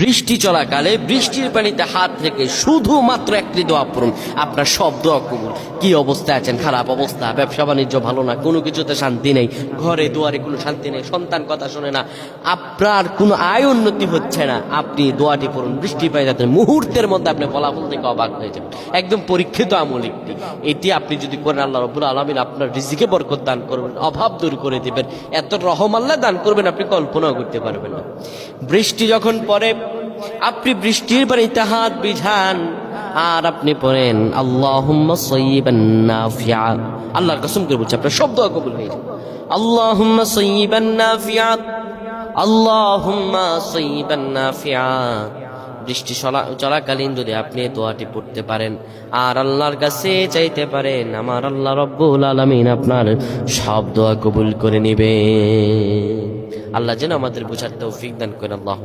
বৃষ্টি চলাকালে বৃষ্টির পানিতে হাত রেখে শুধুমাত্র একটি দোয়া পড়ুন। আপনার সব দোয়া কবুল। কি অবস্থায় আছেন? খারাপ অবস্থা? ব্যবসা বাণিজ্য ভালো না? কোনো কিছুতে শান্তি নেই। ঘরে দুয়ারে কোনো শান্তি নেই। সন্তান কথা শোনে না। আপনার কোনো আয় উন্নতি হচ্ছে না। আপনি দোয়াটি পড়ুন। বৃষ্টি পাই যাতে মুহূর্তের মধ্যে আপনি ফলাফল থেকে অবাক হয়ে যাবেন। একদম পরীক্ষিত আমল একটি। এটি আপনি যদি করেন, আল্লাহ রবুল আলমিন আপনার রিজিকে বরকত দান করবেন, অভাব দূর করে দিবেন। এত রহমাল্লা দান করবেন, আপনি কল্পনাও করতে পারবেন না। বৃষ্টি যখন পরে আপনি বৃষ্টির পানিতে হাত বিঝান, আর আপনি পড়েন আল্লাহ আল্লাহর কসম করে বলছি, আপনার শব্দ কবুল হয়ে যাবে। আল্লাহ আল্লাহ বৃষ্টি চলা- চলাকালীন যদি আপনি দোয়াটি পড়তে পারেন, আর আল্লাহর কাছে চাইতে পারেন, আমার আল্লাহ রব্বুল আলমিন আপনার সব দোয়া কবুল করে নিবে। আল্লাহ যেন আমাদের বোঝার তৌফিক দান করেন আল্লাহ